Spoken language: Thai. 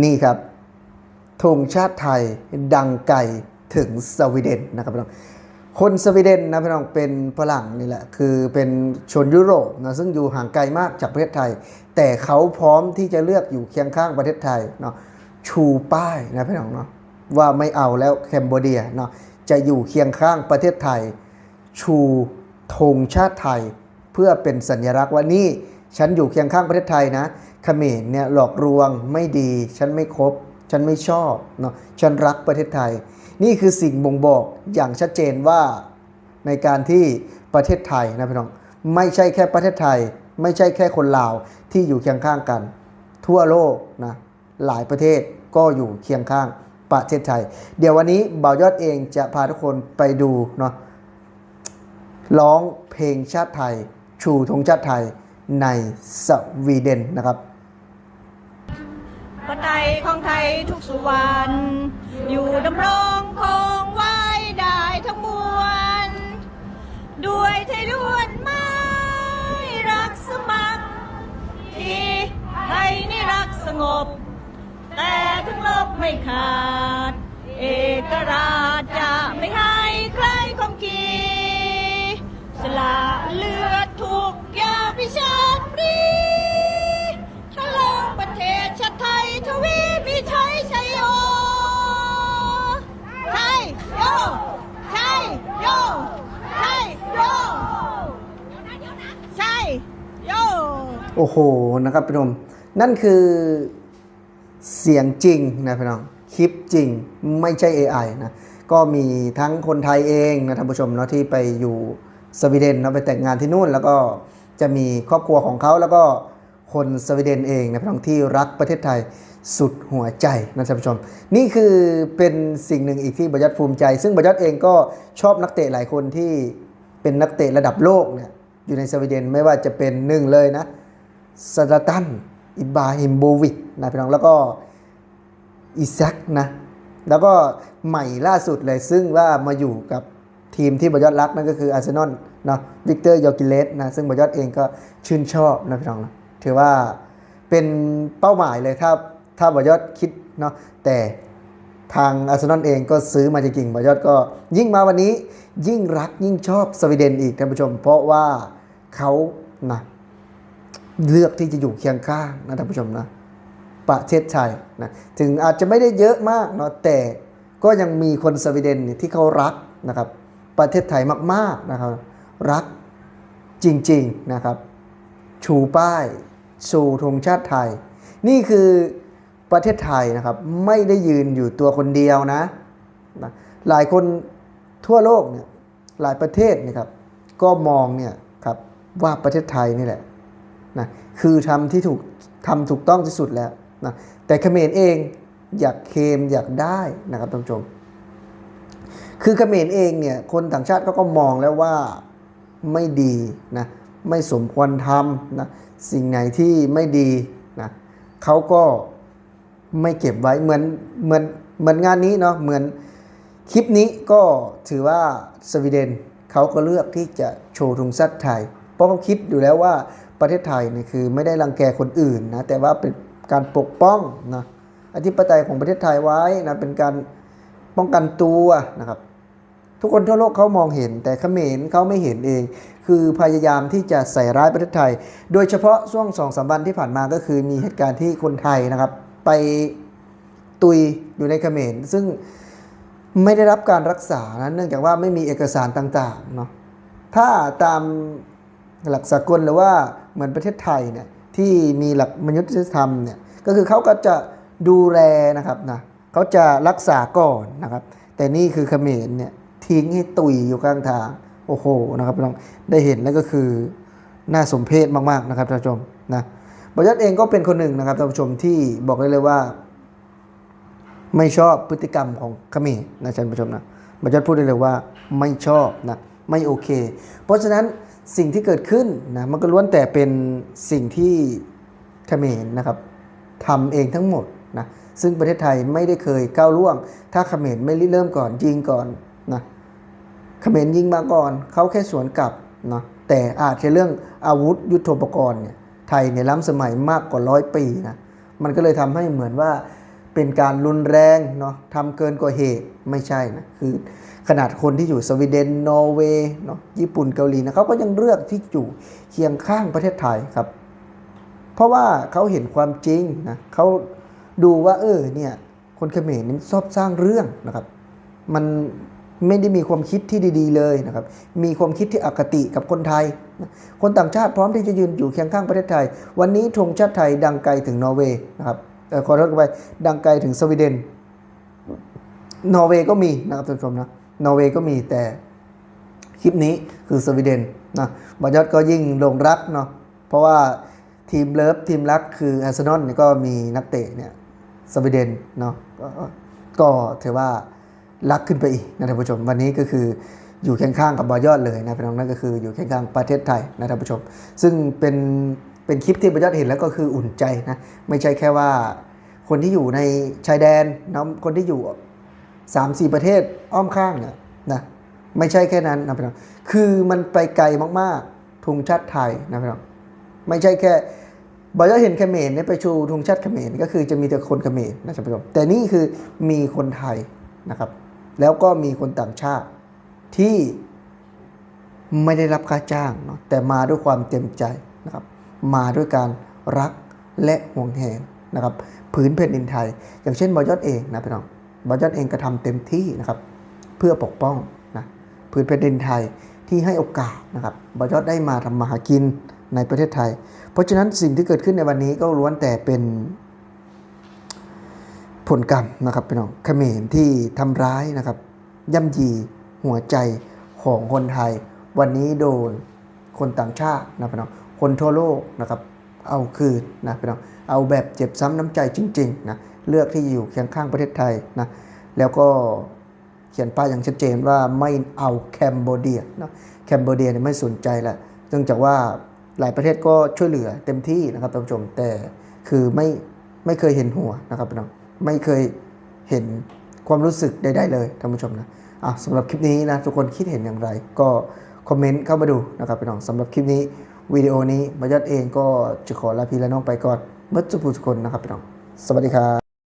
นี่ครับธงชาติไทยดังไกลถึงสวีเดนนะครับพี่น้องคนสวีเดนนะพี่น้องเป็นฝรั่งนี่แหละคือเป็นชนยุโรปนะซึ่งอยู่ห่างไกลมากจากประเทศไทย แต่เขาพร้อมที่จะเลือกอยู่เคียงข้างประเทศไทยเนาะชูป้ายนะพี่น้องเนาะว่าไม่เอาแล้วแคนเบเดียเนาะจะอยู่เคียงข้างประเทศไทย ชูธงชาติไทย เพื่อเป็นสัญลักษณ์ว่านี่ ฉันอยู่เคียงข้างประเทศไทยนะเขมรเนี่ยหลอกลวงไม่ดี ฉันไม่คบ ฉันไม่ชอบเนาะฉันรักประเทศไทย นี่คือสิ่งบ่งบอกอย่างชัดเจนว่าในการที่ประเทศไทยนะพี่น้องไม่ใช่แค่ประเทศไทย ไม่ใช่แค่คนลาวที่อยู่เคียงข้างกัน ทั่วโลกนะหลายประเทศก็อยู่เคียงข้างประเทศไทย เดี๋ยววันนี้บ่าวยอดเองจะพาทุกคนไปดูเนาะร้องเพลงชาติไทย ชูธงชาติไทย ในสวีเดนนะครับพระไทยของไทยทุกสุวรรณอยู่ดำรงคงไว้ได้ทั้งมวล ด้วยไทยล้วนไม่รักสมัคร ที่ไทยนี่รักสงบ แต่ถึงลบไม่ขาด เอกราชจะไม่ให้ใครคมกีสละเลือ โอ้โหนะครับพี่นมนั่นคือเสียงจริงนะพี่น้องคลิปจริงไม่ใช่ AI นะก็มีทั้งคนไทยเองนะท่านผู้ชมเนาะที่ไปอยู่สวีเดนเนาะไปแต่งงานที่นู่น แล้วก็จะมีครอบครัวของเขาแล้วก็คนสวีเดนเองนะพี่น้องที่รักประเทศไทยสุดหัวใจนะท่านผู้ชม นี่คือเป็นสิ่งหนึ่งอีกที่บยัตภูมิใจ ซึ่งบยัตเองก็ชอบนักเตะหลายคนที่เป็นนักเตะระดับโลกเนี่ยอยู่ในสวีเดนไม่ว่าจะเป็นหนึ่งเลยนะ ซาลาตัน อิบราฮิมโบวิกนะพี่น้องแล้วก็อิซักนะ แล้วก็ใหม่ล่าสุดเลยซึ่งว่ามาอยู่กับทีมที่บอยอดรักนั่นก็คืออาร์เซนอลเนาะวิกเตอร์ยอกิเลสนะซึ่งบอยอดเองก็ชื่นชอบนะพี่น้องนะถือว่าเป็นเป้าหมายเลยถ้าถ้าบอยอดคิดเนาะแต่ทางอาร์เซนอลเองก็ซื้อมาจริงๆบอยอดก็ยิ่งมาวันนี้ยิ่งรักยิ่งชอบสวีเดนอีกท่านผู้ชม เพราะว่าเขานะ เลือกที่จะอยู่เคียงข้างนะท่านผู้ชมนะประเทศไทยนะถึงอาจจะไม่ได้เยอะมากเนาะแต่ก็ยังมีคนสวีเดนที่เขารักนะครับ ประเทศไทยมากๆนะครับ รักจริงๆนะครับ ชูป้ายชูธงชาติไทย นี่คือประเทศไทยนะครับ ไม่ได้ยืนอยู่ตัวคนเดียวนะนะหลายคนทั่วโลกเนี่ยหลายประเทศนะครับ ก็มองเนี่ยครับว่าประเทศไทยนี่แหละ นะคือทำที่ถูกทำถูกต้องที่สุดแล้วนะแต่เขมรเองอยากเคมอยากได้นะครับท่านผู้ชม คือเขมรเองเนี่ยคนต่างชาติเขาก็มองแล้วว่าไม่ดีนะไม่สมควรทำนะสิ่งไหนที่ไม่ดีนะเขาก็ไม่เก็บไว้เหมือนเหมือนเหมือนงานนี้เนาะเหมือนคลิปนี้ก็ถือว่าสวีเดนเขาก็เลือกที่จะโชว์ธงชาติไทย เพราะเขาคิดอยู่แล้วว่า ประเทศไทยเนี่ยคือไม่ได้รังแกคนอื่นนะแต่ว่าเป็นการปกป้องนะอธิปไตยของประเทศไทยไว้นะเป็นการป้องกันตัวนะครับ ทุกคนทั่วโลกเขามองเห็น แต่เขมรเขาไม่เห็นเอง คือพยายามที่จะใส่ร้ายประเทศไทย โดยเฉพาะช่วงสองสามวันที่ผ่านมาก็คือมีเหตุการณ์ที่คนไทยนะครับ ไปตุยอยู่ในเขมรซึ่งไม่ได้รับการรักษานะเนื่องจากว่าไม่มีเอกสารต่างๆเนาะถ้าตาม หลักสากลหรือว่าเหมือนประเทศไทยเนี่ยที่มีหลักมนุษยธรรมเนี่ยก็คือเขาก็จะดูแลนะครับนะเขาจะรักษาก่อนนะครับ แต่นี่คือเขมรเนี่ยทิ้งให้ตุยอยู่ข้างทางโอ้โหนะครับพี่น้องได้เห็นแล้วก็คือน่าสมเพชมากๆนะครับท่านผู้ชมนะบริษัทเองก็เป็นคนหนึ่งนะครับท่านผู้ชมที่บอกได้เลยว่า ไม่ชอบพฤติกรรมของเขมรนะท่านผู้ชมนะบรรยัตพูดได้เลยว่าไม่ชอบนะไม่โอเค เพราะฉะนั้น สิ่งที่เกิดขึ้นนะมันก็ล้วนแต่เป็นสิ่งที่เขมรนะครับทำเองทั้งหมดนะซึ่งประเทศไทยไม่ได้เคยก้าวล่วง ถ้าเขมรไม่ริเริ่มก่อนยิงก่อนนะเขมรยิงมาก่อนเขาแค่สวนกลับนะแต่อาจจะเรื่องอาวุธยุทโธปกรณ์เนี่ยไทยเนี่ยล้ำสมัยมากกว่าร้อยปีนะมันก็เลยทำให้เหมือนว่า เป็นการรุนแรงเนาะทำเกินกว่าเหตุไม่ใช่นะคือขนาดคนที่อยู่สวีเดนนอร์เวย์เนาะญี่ปุ่นเกาหลีนะเขาก็ยังเลือกที่อยู่เคียงข้างประเทศไทยครับ เพราะว่าเขาเห็นความจริงนะเขาดูว่าเออเนี่ยคนเขมรนี่ชอบสร้างเรื่องนะครับ มันไม่ได้มีความคิดที่ดีๆเลยนะครับ มีความคิดที่อคติกับคนไทย คนต่างชาติพร้อมที่จะยืนอยู่เคียงข้างประเทศไทย วันนี้ธงชาติไทยดังไกลถึงนอร์เวย์นะครับ ขอโทษไปดังไกลถึงสวีเดน นอร์เวย์ก็มีนะครับท่านผู้ชมนะ นอร์เวย์ก็มีแต่คลิปนี้คือสวีเดนนะบอยอดก็ยิ่งลงรักเนาะ เพราะว่าทีมเลิฟทีมรักคืออาร์เซนอลเนี่ยก็มีนักเตะเนี่ยสวีเดนเนาะก็ก็ถือว่ารักขึ้นไปอีกนะท่านผู้ชม วันนี้ก็คืออยู่เคียงข้างกับบอยอดเลยนะพี่น้องนั่นก็คืออยู่เคียงข้างประเทศไทยนะท่านผู้ชม ซึ่งเป็น เป็นคลิปที่บอยอดเห็นแล้วก็คืออุ่นใจนะ ไม่ใช่แค่ว่า คนที่อยู่ในชายแดนนะคนที่อยู่สามสี่ประเทศอ้อมข้างเนี่ยนะไม่ใช่แค่นั้นนะพี่น้องคือมันไปไกลมากๆธงชาติไทยนะพี่น้องไม่ใช่แค่บอยเห็นเขมรเนี่ยไปชูธงชาติเขมรก็คือจะมีแต่คนเขมรนะท่านผู้ชมแต่นี่คือมีคนไทยนะครับ แล้วก็มีคนต่างชาติที่ไม่ได้รับค่าจ้างเนาะแต่มาด้วยความเต็มใจนะครับ มาด้วยการรักและห่วงแหนนะครับผืนแผ่นดินไทย อย่างเช่นบอยอดเองนะพี่น้องบอยอดเองก็ทำเต็มที่นะครับเพื่อปกป้องนะผืนแผ่นดินไทยที่ให้โอกาสนะครับบอยอดได้มาทำมาหากินในประเทศไทย เพราะฉะนั้นสิ่งที่เกิดขึ้นในวันนี้ก็ล้วนแต่เป็นผลกรรมนะครับพี่น้องเขมรที่ทำร้ายนะครับย่ำยีหัวใจของคนไทย วันนี้โดนคนต่างชาตินะพี่น้อง คนทั่วโลกนะครับ เอาคืนนะพี่น้องเอาแบบเจ็บซ้ำน้ำใจจริงๆนะเลือกที่อยู่เคียงข้างประเทศไทยนะแล้วก็เขียนป้ายอย่างชัดเจนว่าไม่เอาแคมโบเดียนะแคมโบเดียเนี่ยไม่สนใจละเนื่องจากว่าหลายประเทศก็ช่วยเหลือเต็มที่นะครับท่านผู้ชมแต่คือไม่ไม่เคยเห็นหัวนะครับพี่น้องไม่เคยเห็นความรู้สึกใดๆเลยท่านผู้ชมนะอะสำหรับคลิปนี้นะทุกคนคิดเห็นอย่างไร ก็คอมเมนต์เข้ามาดูนะครับพี่น้องสำหรับคลิปนี้ วิดีโอนี้มายัดเองก็จะขอลาพี่และน้องไปก่อนเมื่อจุกทุกคนนะครับพี่น้อง สวัสดีครับ